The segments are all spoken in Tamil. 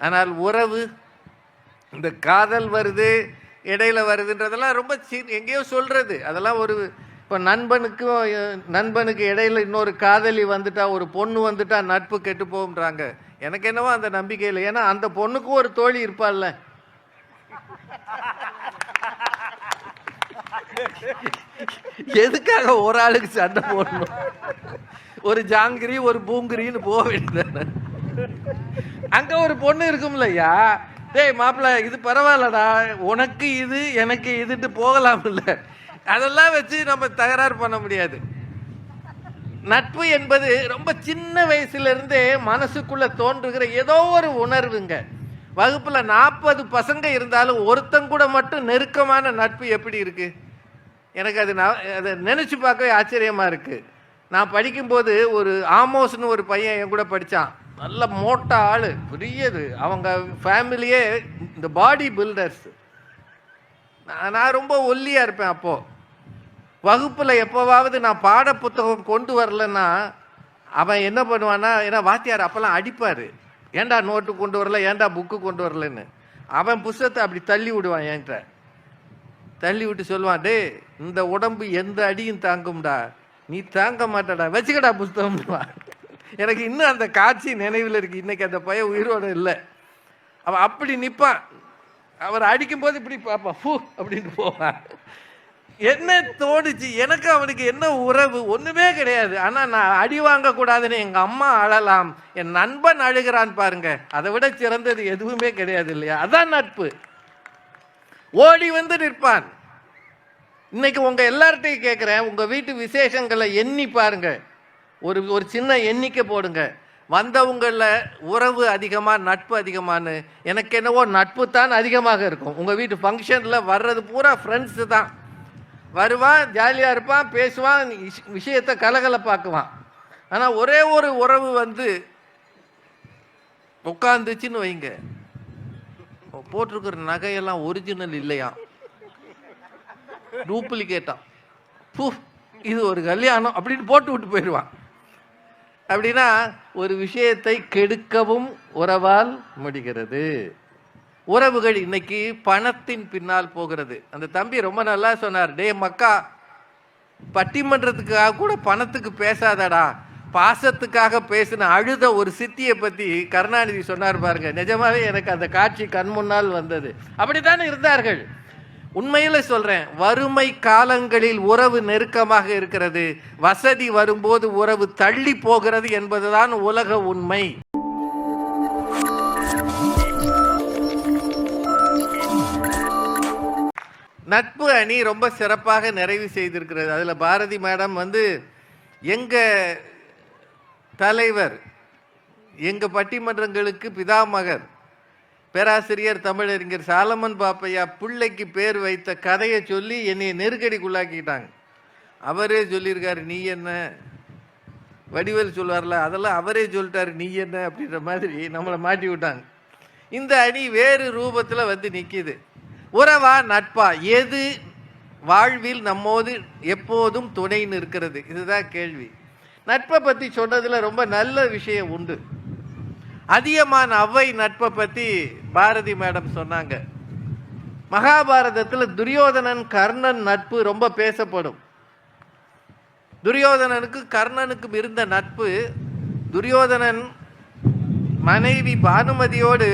ஆனால் உறவு இந்த காதல் வருது இடையில வருதுன்றதெல்லாம் ரொம்ப சி எங்கேயோ சொல்கிறது அதெல்லாம் ஒரு இப்போ நண்பனுக்கும் நண்பனுக்கு இடையில இன்னொரு காதலி வந்துட்டா ஒரு பொண்ணு வந்துட்டா நட்பு கெட்டு போகும்ன்றாங்க. எனக்கு என்னவோ அந்த நம்பிக்கை இல்லை ஏன்னா அந்த பொண்ணுக்கும் ஒரு தோழி இருப்பாள்ல. எதுக்காக ஒரு ஆளுக்கு சண்டை போடணும்? ஒரு ஜாங்கிரி ஒரு பூங்கிரின்னு போக வேண்டியது அங்க ஒரு பொண்ணு இருக்கும்லையா டேய் மாப்பிள்ள இது பரவாயில்லடா. உனக்கு இது எனக்கு இதுட்டு போகலாம் இல்லை அதெல்லாம் வச்சு நம்ம தகராறு பண்ண முடியாது. நட்பு என்பது ரொம்ப சின்ன வயசுலேருந்தே மனசுக்குள்ளே மனசுக்குள்ள தோன்றுகிற ஏதோ ஒரு உணர்வுங்க. வகுப்பில் நாற்பது பசங்க இருந்தாலும் ஒருத்தங்கூட மட்டும் நெருக்கமான நட்பு எப்படி இருக்கு? எனக்கு அது நான் அதை நினச்சி பார்க்கவே ஆச்சரியமாக இருக்குது நான் படிக்கும்போது ஒரு ஆமோஸ்னு ஒரு பையன் என் கூட படித்தான் நல்ல மோட்டா ஆள் பெரியது. அவங்க ஃபேமிலியே இந்த பாடி பில்டர்ஸ். நான் நான் ரொம்ப ஒல்லியாக இருப்பேன் அப்போது வகுப்பில் எப்போவாவது நான் பாட புத்தகம் கொண்டு வரலன்னா அவன் என்ன பண்ணுவான்னா ஏன்னா வாத்தியார் அப்போல்லாம் அடிப்பார். ஏன்டா நோட்டு கொண்டு வரல ஏன்டா புக்கு கொண்டு வரலன்னு. அவன் புஸ்தகத்தை அப்படி தள்ளி விடுவான் என்கிட்ட. தள்ளி விட்டு சொல்லுவான் டேய் இந்த உடம்பு எந்த அடியும் தாங்கும்டா. நீ தாங்க மாட்டடா. வச்சுக்கடா புஸ்தகம்னுவான் எனக்கு இன்னும் அந்த காட்சி நினைவில் இருக்கு. இன்னைக்கு அந்த பையன் உயிரோட இல்லை. அவன் அப்படி நிற்பான் அவர் அடிக்கும்போது இப்படி பார்ப்பான் ஃபூ அப்படின்னு போவான். என்ன தோணுச்சு? எனக்கு அவனுக்கு என்ன உறவு? ஒன்றுமே கிடையாது. ஆனால் நான் அடி வாங்கக்கூடாதுன்னு எங்கள் அம்மா அழலாம். என் நண்பன் அழுகிறான் பாருங்க. அதை விட சிறந்தது எதுவுமே கிடையாது இல்லையா? அதான் நட்பு. ஓடி வந்து நிற்பான். இன்னைக்கு உங்கள் எல்லார்ட்டையும் கேட்குறேன் உங்கள் வீட்டு விசேஷங்களை எண்ணி பாருங்கள் ஒரு ஒரு சின்ன எண்ணிக்கை போடுங்க. வந்தவங்களில் உறவு அதிகமாக நட்பு அதிகமானு எனக்கு என்னவோ நட்பு தான் அதிகமாக இருக்கும். உங்கள் வீட்டு ஃபங்க்ஷனில் வர்றது பூரா ஃப்ரெண்ட்ஸு தான். வருவான் ஜாலியாக இருப்பான் பேசுவான் விஷ- விஷயத்தை கலகலப்பாக்குவான். ஆனால் ஒரே ஒரு உறவு வந்து உட்காந்துச்சின்னு வைங்க. போட்டிருக்கிற நகையெல்லாம் ஒரிஜினல் இல்லையா? டூப்ளிகேட்டாக பூ இது ஒரு கல்யாணம் அப்படின்னு போட்டு விட்டு போயிடுவான். அப்படின்னா ஒரு விஷயத்தை கெடுக்கவும் உறவால் முடிகிறது. உறவுகள் இன்னைக்கு பணத்தின் பின்னால் போகிறது. அந்த தம்பி ரொம்ப நல்லா சொன்னார் டே மக்கா பட்டிமன்றத்துக்காக கூட பணத்துக்கு பேசாதடா. பாசத்துக்காக பேசின அழுத ஒரு சித்தியை பத்தி கருணாநிதி சொன்னார் பாருங்க. நிஜமாவே எனக்கு அந்த காட்சி கண் முன்னால் வந்தது. அப்படித்தானே இருந்தார்கள். உண்மையில் சொல்கிறேன் வறுமை காலங்களில் உறவு நெருக்கமாக இருக்கிறது. வசதி வரும்போது உறவு தள்ளி போகிறது என்பதுதான் உலக உண்மை. நட்பு அணி ரொம்ப சிறப்பாக நிறைவு செய்திருக்கிறது. அதில் பாரதி மேடம் வந்து எங்கள் தலைவர் எங்கள் பட்டிமன்றங்களுக்கு பிதாமகர் பேராசிரியர் தமிழறிஞர் சாலமன் பாப்பையா பிள்ளைக்கு பேர் வைத்த கதையை சொல்லி என்னை நெருக்கடிக்குள்ளாக்கிட்டாங்க. அவரே சொல்லியிருக்காரு நீ என்ன? வடிவேல் சொல்வார்ல அதெல்லாம் அவரே சொல்லிட்டாரு நீ என்ன? அப்படின்ற மாதிரி நம்மளை மாட்டி விட்டாங்க. இந்த அணி வேறு ரூபத்தில் வந்து நிற்கிது உறவா நட்பா? எது வாழ்வில் நம்மோது எப்போதும் துணை நிற்கிறது? இதுதான் கேள்வி. நட்பை பற்றி சொன்னதில் ரொம்ப நல்ல விஷயம் உண்டு. அதியமான் அவ்வை நட்பை பற்றி பாரதி மேடம் சொன்னாங்க. மகாபாரதத்தில் துரியோதனன் கர்ணன் நட்பு ரொம்ப பேசப்படும். துரியோதனனுக்கு கர்ணனுக்கும் இருந்த நட்பு துரியோதனன் மனைவி பானுமதியோடு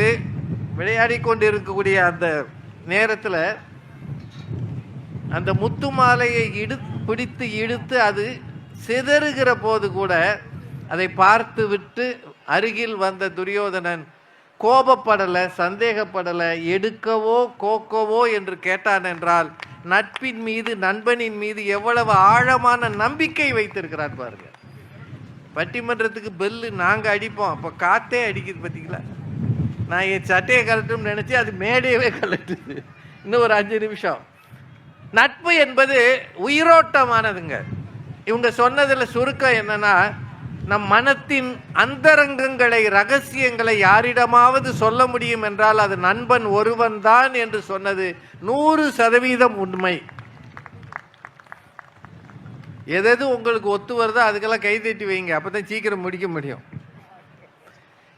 விளையாடி கொண்டிருக்கக்கூடிய அந்த நேரத்தில் அந்த முத்து மாலையை இடு பிடித்து இழுத்து அது சிதறுகிற போது கூட அதை பார்த்து விட்டு அருகில் வந்த துரியோதனன் கோபப்படலை சந்தேகப்படலை எடுக்கவோ கோக்கவோ என்று கேட்டான் என்றால் நட்பின் மீது நண்பனின் மீது எவ்வளவு ஆழமான நம்பிக்கை வைத்திருக்கிறார் பாருங்க. பட்டிமன்றத்துக்கு பெல்லு நாங்கள் அடிப்போம் அப்போ காத்தே அடிக்குது பார்த்தீங்களா நான் என் சட்டையை கலட்டும்னு நினச்சி அது மேடையவே கலட்டுது இன்னும் ஒரு அஞ்சு நிமிஷம். நட்பு என்பது உயிரோட்டமானதுங்க. இவங்க சொன்னதில் சுருக்கம் என்னன்னா நம் மனத்தின் அந்தரங்கங்களை ரகசியங்களை யாரிடமாவது சொல்ல முடியும் என்றால் அது நண்பன் ஒருவன் தான் என்று சொன்னது நூறு சதவீதம் உண்மை. எதெது உங்களுக்கு ஒத்து வருதோ அதுக்கெல்லாம் கை தட்டி வைங்க அப்பதான் சீக்கிரம் முடிக்க முடியும்.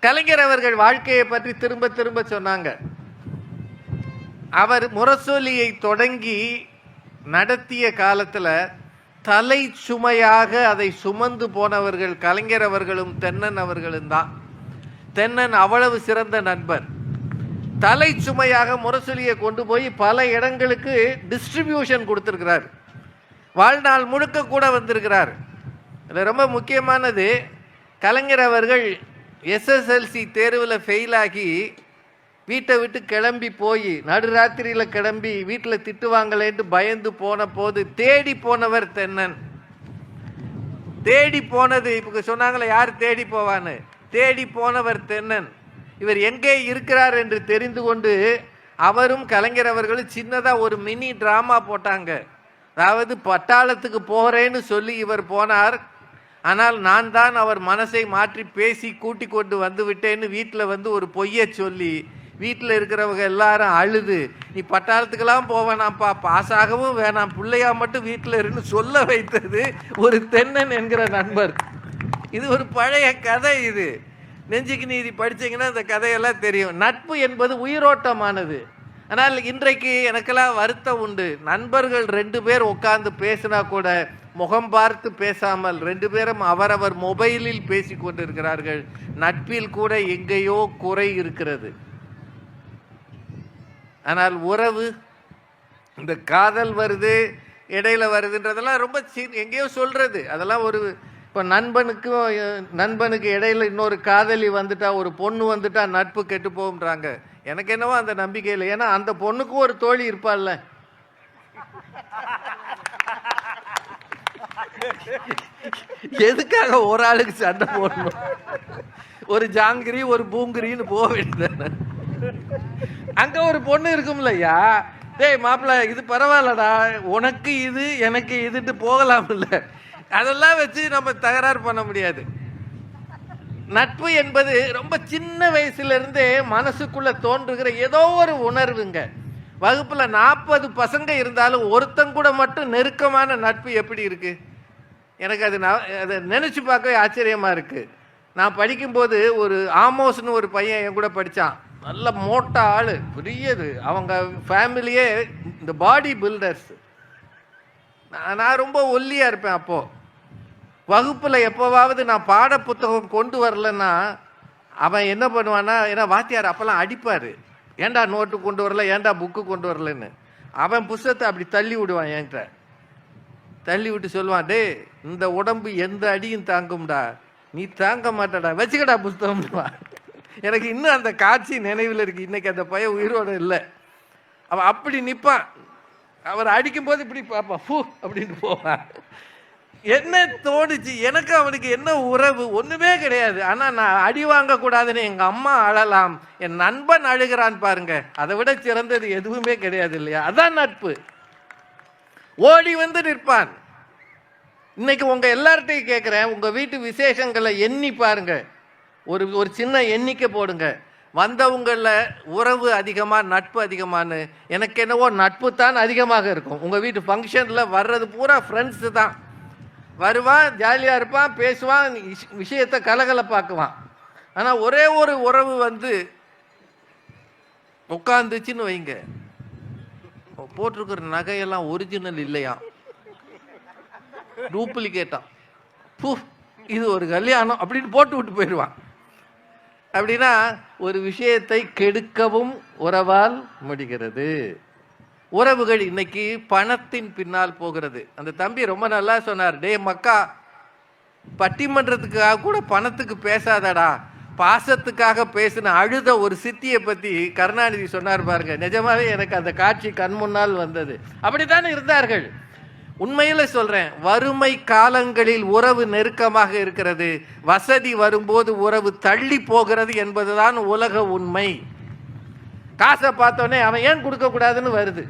கலைஞர் அவர்கள் வாழ்க்கையை பற்றி திரும்ப திரும்ப சொன்னாங்க. அவர் முரசொலியை தொடங்கி நடத்திய காலத்தில் தலை சுமையாக அதை சுமந்து போனவர்கள் கலைஞர் அவர்களும் தென்னன் அவர்களும் தான். தென்னன் அவ்வளவு சிறந்த நண்பர். தலை சுமையாக முரசொலியை கொண்டு போய் பல இடங்களுக்கு டிஸ்ட்ரிபியூஷன் கொடுத்துருக்கிறார். வாழ்நாள் முழுக்க கூட வந்திருக்கிறார். இதில் ரொம்ப முக்கியமானது. கலைஞர் அவர்கள் எஸ்எஸ்எல்சி தேர்வில் ஃபெயிலாகி வீட்டை விட்டு கிளம்பி போய் நடுராத்திரியில் கிளம்பி வீட்டில் திட்டுவாங்களேன்ட்டு பயந்து போன போது தேடி போனவர் தென்னன். தேடி போனது இப்போ சொன்னாங்களே யார் தேடி போவான்னு? தேடி போனவர் தென்னன். இவர் எங்கே இருக்கிறார் என்று தெரிந்து கொண்டு அவரும் கலைஞர் அவர்களும் சின்னதாக ஒரு மினி ட்ராமா போட்டாங்க. அதாவது பட்டாளத்துக்கு போகிறேன்னு சொல்லி இவர் போனார். ஆனால் நான் தான் அவர் மனசை மாற்றி பேசி கூட்டி கொண்டு வந்து விட்டேன்னு வீட்டில் வந்து ஒரு பொய்யை சொல்லி வீட்டில் இருக்கிறவங்க எல்லாரும் அழுது. நீ பட்டாளத்துக்கெல்லாம் போவேனாம்ப்பா பாஸ் வேணாம் பிள்ளையா மட்டும் வீட்டில் இருந்து சொல்ல வைத்தது ஒரு தென்னன் என்கிற நண்பர். இது ஒரு பழைய கதை இது. நெஞ்சுக்கு நீதி படித்தீங்கன்னா இந்த கதையெல்லாம் தெரியும். நட்பு என்பது உயிரோட்டமானது. ஆனால் இன்றைக்கு எனக்கெல்லாம் வருத்தம் உண்டு. நண்பர்கள் ரெண்டு பேர் உட்காந்து பேசினா கூட முகம் பார்த்து பேசாமல் ரெண்டு பேரும் அவரவர் மொபைலில் பேசி கொண்டிருக்கிறார்கள் நட்பில் கூட எங்கேயோ குறை இருக்கிறது. ஆனால் உறவு இந்த காதல் வருது இடையில வருதுன்றதெல்லாம் ரொம்ப சி எங்கேயோ சொல்றது. அதெல்லாம் ஒரு இப்போ நண்பனுக்கும் நண்பனுக்கு இடையில இன்னொரு காதலி வந்துட்டா ஒரு பொண்ணு வந்துட்டா நட்பு கெட்டு போகும்ன்றாங்க. எனக்கு என்னவோ அந்த நம்பிக்கை இல்லை. ஏன்னா அந்த பொண்ணுக்கும் ஒரு தோழி இருப்பாள்ல. எதுக்காக ஒரு ஆளுக்கு சண்டை போடணும்? ஒரு ஜாங்கிரி ஒரு பூங்கிரின்னு போக வேண்டியது அங்க ஒரு பொண்ணு இருக்கும்லையா டேய் மாப்பிள்ள இது பரவாயில்லடா. உனக்கு இது எனக்கு இதுட்டு போகலாம் அதெல்லாம் வச்சு நம்ம தகராறு பண்ண முடியாது. நட்பு என்பது ரொம்ப சின்ன வயசுலேருந்தே மனசுக்குள்ள தோன்றுகிற ஏதோ ஒரு உணர்வுங்க. வகுப்புல நாற்பது பசங்க இருந்தாலும் ஒருத்தங்கூட மட்டும் நெருக்கமான நட்பு எப்படி இருக்கு? எனக்கு அது நான் அதை நினச்சி பார்க்கவே ஆச்சரியமா இருக்கு. நான் படிக்கும்போது ஒரு ஆமோஸ்னு ஒரு பையன் என் கூட படித்தான் நல்ல மோட்டா ஆள் பெரியது. அவங்க ஃபேமிலியே இந்த பாடி பில்டர்ஸ். நான் ரொம்ப ஒல்லியாக இருப்பேன் அப்போது வகுப்பில் எப்போவாவது நான் பாட புத்தகம் கொண்டு வரலன்னா அவன் என்ன பண்ணுவான்னா ஏன்னா வாத்தியார் அப்போல்லாம் அடிப்பார். ஏன்டா நோட்டு கொண்டு வரல? ஏன்டா புக்கு கொண்டு வரலன்னு? அவன் புஸ்தகத்தை அப்படி தள்ளி விடுவான் என்கிட்ட. தள்ளி விட்டு சொல்லுவான் டேய் இந்த உடம்பு எந்த அடியும் தாங்கும்டா. நீ தாங்க மாட்டடா. வச்சுக்கடா புஸ்தகம்னுவா எனக்கு இன்னும் அந்த காட்சி நினைவில் இருக்கு. இன்னைக்கு அந்த பையன் உயிரோடு இல்லை. அவன் அப்படி நிற்பான் அவர் அடிக்கும்போது இப்படி பார்ப்பான் ஃபூ அப்படின்னு போவான் என்ன தோணுச்சு? எனக்கு அவனுக்கு என்ன உறவு? ஒன்றுமே கிடையாது. ஆனால் நான் அடி வாங்கக்கூடாதுன்னு எங்கள் அம்மா அழலாம். என் நண்பன் அழுகிறான் பாருங்க. அதை விட சிறந்தது எதுவுமே கிடையாது இல்லையா? அதான் நட்பு. ஓடி வந்து நிற்பான். இன்னைக்கு உங்கள் எல்லார்ட்டையும் கேட்குறேன் உங்கள் வீட்டு விசேஷங்களை எண்ணி பாருங்கள் ஒரு ஒரு சின்ன எண்ணிக்கை போடுங்க. வந்தவங்களில் உறவு அதிகமாக நட்பு அதிகமானு எனக்கு என்னவோ நட்பு தான் அதிகமாக இருக்கும். உங்கள் வீட்டு ஃபங்க்ஷனில் வர்றது பூரா ஃப்ரெண்ட்ஸு தான். வருவான் ஜாலியாக இருப்பான் பேசுவான் இஷ்- விஷயத்தை கலகலப்பாக்குவான். ஆனால் ஒரே ஒரு உறவு வந்து உட்காந்துச்சுன்னு வைங்க. போட்டிருக்கிற நகையெல்லாம் ஒரிஜினல் இல்லையா? டூப்ளிகேட்டா பூ இது ஒரு கல்யாணம் அப்படின்னு போட்டு விட்டு போயிடுவான். அப்படின்னா ஒரு விஷயத்தை கெடுக்கவும் உறவால் முடிகிறது. உறவுகள் இன்னைக்கு பணத்தின் பின்னால் போகிறது. அந்த தம்பி ரொம்ப நல்லா சொன்னார் டே மக்கா பட்டிமன்றத்துக்காக கூட பணத்துக்கு பேசாதடா. பாசத்துக்காக பேசின அழுத ஒரு சித்தியை பத்தி கருணாநிதி சொன்னார் பாருங்க. நிஜமாவே எனக்கு அந்த காட்சி கண் முன்னால் வந்தது. அப்படித்தானே இருந்தார்கள். உண்மையில சொல்றேன் வறுமை காலங்களில் உறவு நெருக்கமாக இருக்கிறது. வசதி வரும்போது உறவு தள்ளி போகிறது என்பதுதான் உலக உண்மை. காசை பார்த்தோன்னே அவன் ஏன் கொடுக்கக்கூடாதுன்னு வருது.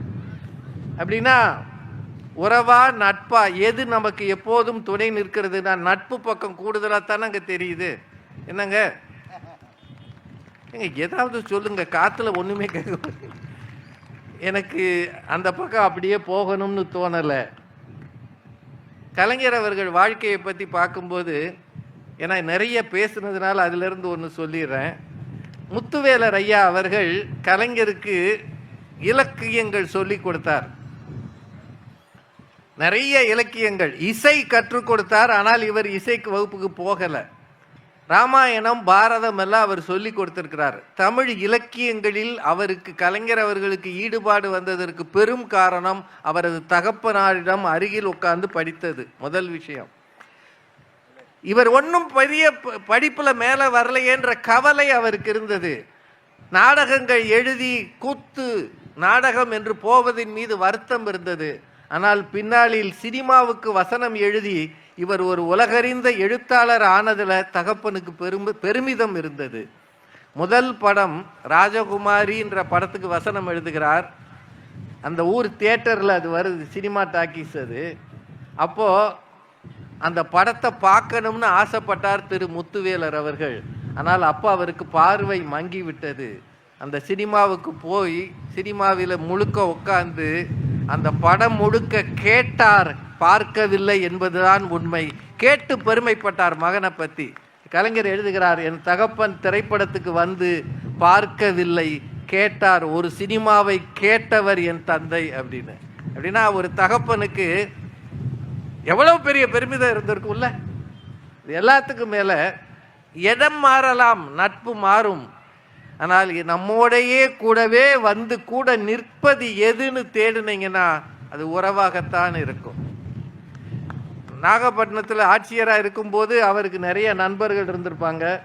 அப்படின்னா உறவா நட்பா எது நமக்கு எப்போதும் துணை நிற்கிறதுனா நட்பு பக்கம் கூடுதலாக தானே அங்கே தெரியுது. என்னங்க? ஏங்க ஏதாவது சொல்லுங்க காத்துல ஒண்ணுமே கேட்க எனக்கு அந்த பக்கம் அப்படியே போகணும்னு தோணலை. கலைஞர் அவர்கள் வாழ்க்கையை பற்றி பார்க்கும்போது ஏன்னா நிறைய பேசுனதுனால அதிலிருந்து ஒன்று சொல்லிடுறேன். முத்துவேலர் ஐயா அவர்கள் கலைஞருக்கு இலக்கியங்கள் சொல்லி கொடுத்தார். நிறைய இலக்கியங்கள் இசை கற்றுக் கொடுத்தார் ஆனால் இவர் இசைக்கு வகுப்புக்கு போகலை. ராமாயணம் பாரதம் எல்லாம் அவர் சொல்லி கொடுத்திருக்கிறார். தமிழ் இலக்கியங்களில் அவருக்கு கலைஞர் அவர்களுக்கு ஈடுபாடு வந்ததற்கு பெரும் காரணம் அவரது தகப்பனாரிடம் அருகில் உட்கார்ந்து படித்தது. முதல் விஷயம். இவர் ஒன்றும் பெரிய ப- மேலே வரலையேன்ற கவலை அவருக்கு இருந்தது. நாடகங்கள் எழுதி கூத்து நாடகம் என்று போவதின் மீது வருத்தம் இருந்தது. ஆனால் பின்னாளில் சினிமாவுக்கு வசனம் எழுதி இவர் ஒரு உலகறிந்த எழுத்தாளர் ஆனதில் தகப்பனுக்கு பெரும பெருமிதம் இருந்தது. முதல் படம் ராஜகுமாரின்ற படத்துக்கு வசனம் எழுதுகிறார். அந்த ஊர் தியேட்டரில் அது வருது சினிமா டாக்கீஸ் அது. அப்போ அந்த படத்தை பார்க்கணும்னு ஆசைப்பட்டார் திரு முத்துவேலர் அவர்கள். ஆனால் அப்போ அவருக்கு பார்வை மங்கி விட்டது. அந்த சினிமாவுக்கு போய் சினிமாவில் முழுக்க உட்காந்து அந்த படம் முழுக்க கேட்டார் பார்க்கவில்லை என்பதுதான் உண்மை. கேட்டு பெருமைப்பட்டார் மகனை பற்றி கலைஞர் எழுதுகிறார் என் தகப்பன் திரைப்படத்துக்கு வந்து பார்க்கவில்லை. கேட்டார் ஒரு சினிமாவை கேட்டவர் என் தந்தை அப்படின்னு. அப்படின்னா ஒரு தகப்பனுக்கு எவ்வளவு பெரிய பெருமிதம் இருந்திருக்கும்ல? இது எல்லாத்துக்கும் மேலே இடம் மாறலாம் நட்பு மாறும். ஆனால் நம்மோடையே கூடவே வந்து கூட நிற்பது எதுன்னு தேடுனீங்கன்னா அது உறவாகத்தான் இருக்கும். நாகப்பட்டினத்தில் ஆட்சியராக இருக்கும்போது அவருக்கு நிறைய நண்பர்கள் இருந்திருப்பாங்க.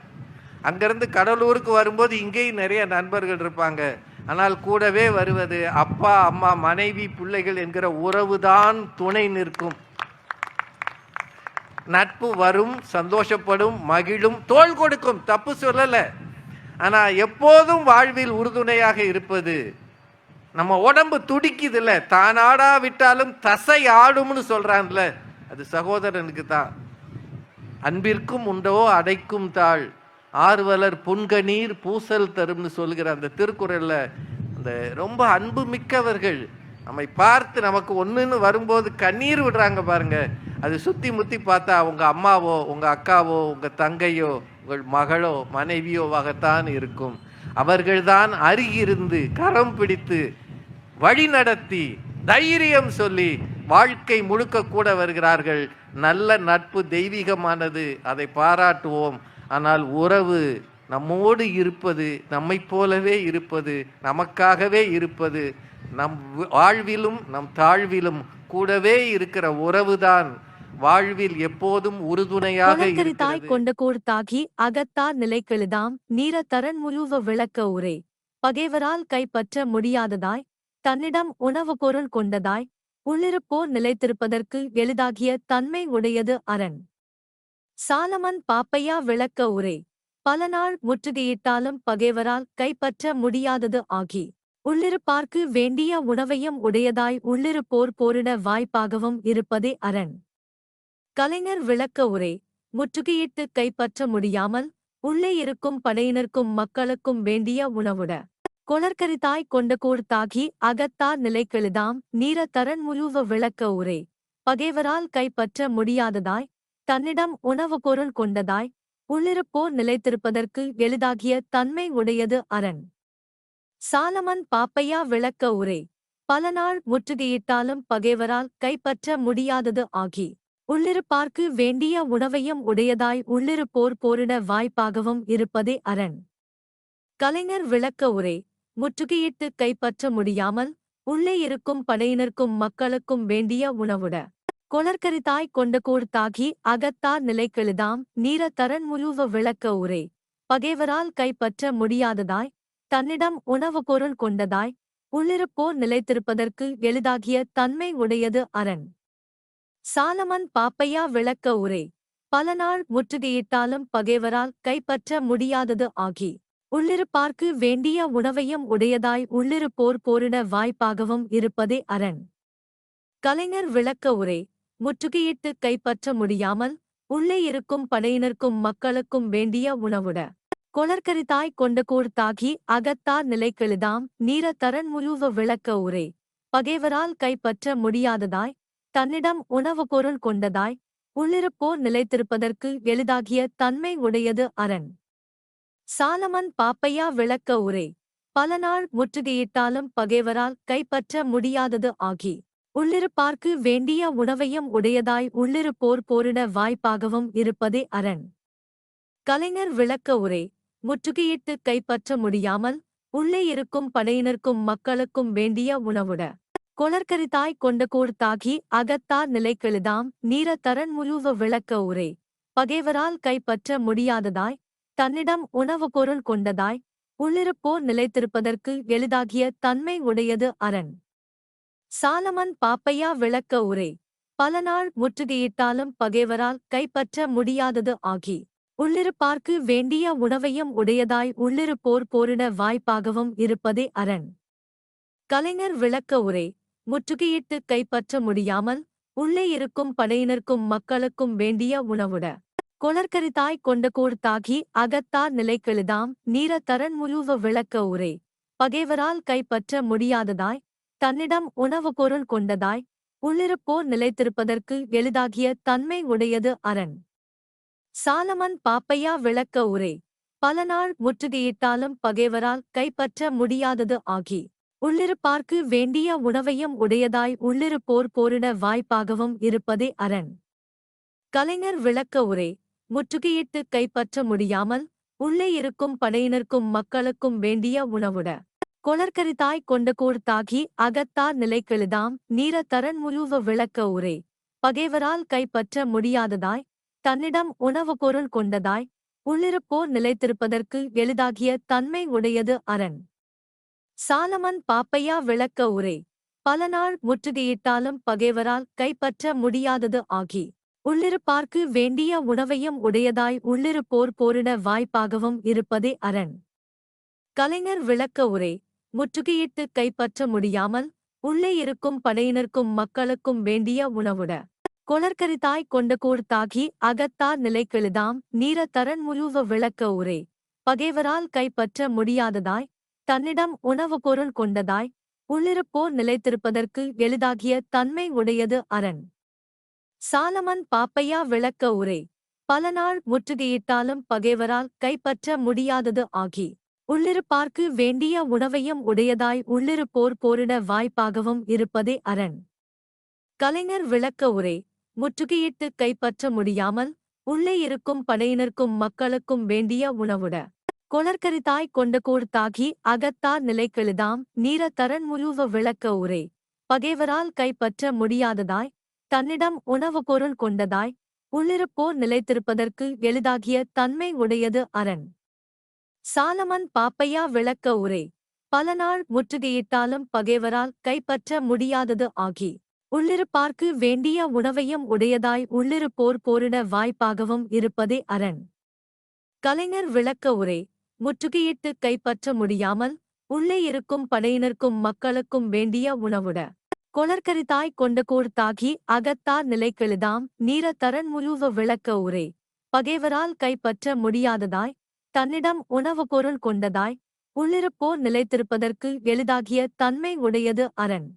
அங்கேருந்து கடலூருக்கு வரும்போது இங்கேயும் நிறைய நண்பர்கள் இருப்பாங்க. ஆனால் கூடவே வருவது அப்பா அம்மா மனைவி பிள்ளைகள் என்கிற உறவுதான் துணை நிற்கும். நட்பு வரும் சந்தோஷப்படும் மகிழும் தோள் கொடுக்கும். தப்பு சொல்லலை. ஆனால் எப்போதும் வாழ்வில் உறுதுணையாக இருப்பது நம்ம உடம்பு துடிக்குதுல்ல தான் விட்டாலும் தசை ஆடும்னு சொல்கிறான்ல அது சகோதரனுக்கு தான். அன்பிற்கும் உண்டோ அடைக்கும் தாள். ஆர்வலர் புன்கணீர் பூசல் தரும்னு சொல்கிற அந்த திருக்குறளில் அந்த ரொம்ப அன்பு மிக்கவர்கள் நம்மை பார்த்து நமக்கு ஒன்றுன்னு வரும்போது கண்ணீர் விடுறாங்க பாருங்க. அது சுற்றி முத்தி பார்த்தா உங்கள் அம்மாவோ உங்கள் அக்காவோ உங்கள் தங்கையோ உங்கள் மகளோ மனைவியோவாகத்தான் இருக்கும். அவர்கள்தான் அருகிருந்து கரம் பிடித்து வழி நடத்தி தைரியம் சொல்லி வாழ்க்கை முழுக்க கூட வருகிறார்கள். நல்ல நட்பு தெய்வீகமானது அதை பாராட்டுவோம். ஆனால் உறவு நம்மோடு இருப்பது நம்மைப் போலவே இருப்பது நமக்காகவே இருப்பது நம் வாழ்விலும் நம் தாழ்விலும் கூடவே இருக்கிற உறவுதான். வாழ்வில் எப்போதும் உறுதுணையாக இருக்கிறது. கொண்ட கூர்த்தாகி அகத்தார் நிலைக்கெழுதாம். நீர தரன் முழுவ விளக்க உரை பகைவரால் கைப்பற்ற முடியாததாய் தன்னிடம் உணவு பொருள் கொண்டதாய் உள்ளிருப்போர் நிலைத்திருப்பதற்கு எளிதாகிய தன்மை உடையது அரண். சாலமன் பாப்பையா விளக்க உரை பல நாள் முற்றுகையிட்டாலும் பகைவரால் கைப்பற்ற முடியாதது ஆகி உள்ளிருப்பார்க்கு வேண்டிய உணவையும் உடையதாய் உள்ளிருப்போர் போரிட வாய்ப்பாகவும் இருப்பதே அரண். கலைஞர் விளக்க உரை. முற்றுகையிட்டு கைப்பற்ற முடியாமல் உள்ளே இருக்கும் படையினருக்கும் மக்களுக்கும் வேண்டிய உணவுட. கொளற்கரித்தாய் கொண்ட தாகி அகத்தார் நிலைக்கெழுதாம் நீர தரன் முழுவ விளக்க உரை. பகைவரால் கைப்பற்ற முடியாததாய் தன்னிடம் உணவு பொருள் கொண்டதாய் உள்ளிருப்போர் நிலைத்திருப்பதற்கு எளிதாகிய தன்மை உடையது அரண். சாலமன் பாப்பையா விளக்க உரை. பல நாள் முற்றுகையிட்டாலும் பகைவரால் கைப்பற்ற முடியாதது ஆகி. உள்ளிருப்பார்க்கு வேண்டிய உணவையும் உடையதாய் உள்ளிருப்போர் போரிட வாய்ப்பாகவும் இருப்பதே அரண். கலைஞர் விளக்க உரை. முற்றுகையிட்டு கைப்பற்ற முடியாமல் உள்ளே இருக்கும் படையினருக்கும் மக்களுக்கும் வேண்டிய உணவுட. கொளர்கரித்தாய் கொண்ட தாகி அகத்தார் நிலைக்கெழுதாம் நீர தரன் முழுவ விளக்க உரை. பகைவரால் கைப்பற்ற முடியாததாய் தன்னிடம் உணவு பொருள் கொண்டதாய் உள்ளிருப்போர் நிலைத்திருப்பதற்கு எளிதாகிய தன்மை உடையது அரண். சாலமன் பாப்பையா விளக்க உரை. பல நாள் முற்றுகையிட்டாலும் பகைவரால் கைப்பற்ற முடியாதது ஆகி. உள்ளிருப்பார்க்கு வேண்டிய உணவையும் உடையதாய் உள்ளிருப்போர் போரிட வாய்ப்பாகவும் இருப்பதே அரண். கலைஞர் விளக்க உரை. முற்றுகையிட்டு கைப்பற்ற முடியாமல் உள்ளே இருக்கும் படையினருக்கும் மக்களுக்கும் வேண்டிய உணவுட. கொளர்கரித்தாய் கொண்ட தாகி அகத்தார் நிலைக்கெழுதாம் நீர தரன் முழுவ விளக்க உரை. பகைவரால் கைப்பற்ற முடியாததாய் தன்னிடம் உணவு பொருள் கொண்டதாய் உள்ளிருப்போர் நிலைத்திருப்பதற்கு எளிதாகிய தன்மை உடையது அரண். சாலமன் பாப்பையா விளக்க உரை பல நாள் முற்றுகையிட்டாலும் பகைவரால் கைப்பற்ற முடியாதது ஆகி உள்ளிருப்பார்க்கு வேண்டிய உணவையும் உடையதாய் உள்ளிருப்போர் போரிட வாய்ப்பாகவும் இருப்பதே அரண். கலைஞர் விளக்க உரை முற்றுகையிட்டு கைப்பற்ற முடியாமல் உள்ளே இருக்கும் படையினருக்கும் மக்களுக்கும் வேண்டிய உணவுட கொளற்கரிதாய் கொண்டகோர் தாகி அகத்தார் நிலைக்கெழுதாம். நீர தரன் முழுவ விளக்க உரை. பகைவரால் கைப்பற்ற முடியாததாய். தன்னிடம் உணவு பொருள் கொண்டதாய். உள்ளிருப்போர் நிலைத்திருப்பதற்கு எளிதாகிய தன்மை உடையது அரண். சாலமன் பாப்பையா விளக்க உரை. பல நாள் முற்றுகையிட்டாலும் பகைவரால் கைப்பற்ற முடியாதது ஆகி. உள்ளிருப்பார்க்கு வேண்டிய உணவையும் உடையதாய் உள்ளிருப்போர் போரிட வாய்ப்பாகவும் இருப்பதே அரண். கலைஞர் விளக்க உரை. முற்றுகையிட்டு கைப்பற்ற முடியாமல் உள்ளே இருக்கும் படையினருக்கும் மக்களுக்கும் வேண்டிய உணவுட. கொளற்கரிதாய் கொண்டகோர் தாகி அகத்தார் நிலைக்கெழுதாம் நீர தரன் முழுவ விளக்க உரை. பகைவரால் கைப்பற்ற முடியாததாய் தன்னிடம் உணவு பொருள் கொண்டதாய் உள்ளிருப்போர் நிலைத்திருப்பதற்கு எளிதாகிய தன்மை உடையது அரண். சாலமன் பாப்பையா விளக்க உரை. பல நாள் முற்றுகையிட்டாலும் பகைவரால் கைப்பற்ற முடியாதது ஆகி. உள்ளிருப்பார்க்கு வேண்டிய உணவையும் உடையதாய் உள்ளிருப்போர் போரிட வாய்ப்பாகவும் இருப்பதே அரண். கலைஞர் விளக்க உரை முற்றுகையிட்டு கைப்பற்ற முடியாமல் உள்ளே இருக்கும் படையினருக்கும் மக்களுக்கும் வேண்டிய உணவுட. கொளற்கரிதாய் கொண்டகோர் தாகி அகத்தார் நிலைக்கெழுதாம் நீர தரன் முழுவ விளக்க உரை. பகைவரால் கைப்பற்ற முடியாததாய் தன்னிடம் உணவு பொருள் கொண்டதாய் உள்ளிருப்போர் நிலைத்திருப்பதற்கு எளிதாகிய தன்மை உடையது அரண். சாலமன் பாப்பையா விளக்க உரை. பல நாள் முற்றுகையிட்டாலும் பகைவரால் கைப்பற்ற முடியாதது ஆகி. உள்ளிருப்பார்க்கு வேண்டிய உணவையும் உடையதாய் உள்ளிருப்போர் போரிட வாய்ப்பாகவும் இருப்பதே அரண். கலைஞர் விளக்க உரை. முற்றுகையிட்டு கைப்பற்ற முடியாமல் உள்ளே இருக்கும் படையினருக்கும் மக்களுக்கும் வேண்டிய உணவுட. கொளற்கரிதாய் கொண்டகோர் தாகி அகத்தார் நிலைக்கெழுதாம். நீர தரன் முழுவ விளக்க உரை. பகைவரால் கைப்பற்ற முடியாததாய் தன்னிடம் உணவு பொருள் கொண்டதாய் உள்ளிருப்போர் நிலைத்திருப்பதற்கு எளிதாகிய தன்மை உடையது அரண். சாலமன் பாப்பையா விளக்க உரை. பல நாள் முற்றுகையிட்டாலும் பகைவரால் கைப்பற்ற முடியாதது ஆகி. உள்ளிருப்பார்க்கு வேண்டிய உணவையும் உடையதாய் உள்ளிருப்போர் போரிட வாய்ப்பாகவும் இருப்பதே அரண். கலைஞர் விளக்க உரை. முற்றுகையிட்டு கைப்பற்ற முடியாமல் உள்ளே இருக்கும் படையினருக்கும் மக்களுக்கும் வேண்டிய உணவுட. கொளற்கரிதாய் கொண்டகூர் தாகி அகத்தார் நிலைக்கெழுதாம். நீர தரன் முழுவ விளக்க உரை. பகைவரால் கைப்பற்ற முடியாததாய். தன்னிடம் உணவு பொருள் கொண்டதாய். உள்ளிருப்போர் நிலைத்திருப்பதற்கு எளிதாகிய தன்மை உடையது அரண். சாலமன் பாப்பையா விளக்க உரை. பல நாள் முற்றுகையிட்டாலும் பகைவரால் கைப்பற்ற முடியாதது ஆகி. உள்ளிருப்பார்க்கு வேண்டிய உணவையும் உடையதாய் உள்ளிருப்போர் போரிட வாய்ப்பாகவும் இருப்பதே அரண். கலைஞர் விளக்க உரை. முற்றுகையிட்டு கைப்பற்ற முடியாமல் உள்ளே இருக்கும் படையினருக்கும் மக்களுக்கும் வேண்டிய உணவுட. கொளற்கரிதாய் கொண்டகோர் தாகி அகத்தார் நிலைக்கெழுதாம் நீர தரன் முழுவ விளக்க உரை பகைவரால் கைப்பற்ற முடியாததாய். தன்னிடம் உணவு பொருள் கொண்டதாய். உள்ளிருப்போர் நிலைத்திருப்பதற்கு எளிதாகிய தன்மை உடையது அரண்.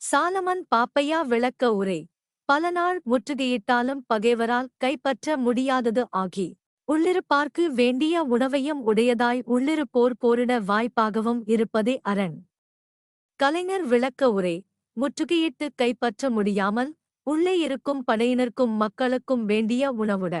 சாலமன் பாப்பையா விளக்க உரை பல நாள் முற்றுகையிட்டாலும் பகைவரால் கைப்பற்ற முடியாதது ஆகி. உள்ளிருப்பார்க்கு வேண்டிய உணவையும் உடையதாய் உள்ளிருப்போர் போரிட வாய்ப்பாகவும் இருப்பதே அரண். கலைஞர் விளக்க உரை முற்றுகையிட்டு கைப்பற்ற முடியாமல் உள்ளே இருக்கும் படையினருக்கும் மக்களுக்கும் வேண்டிய உணவுட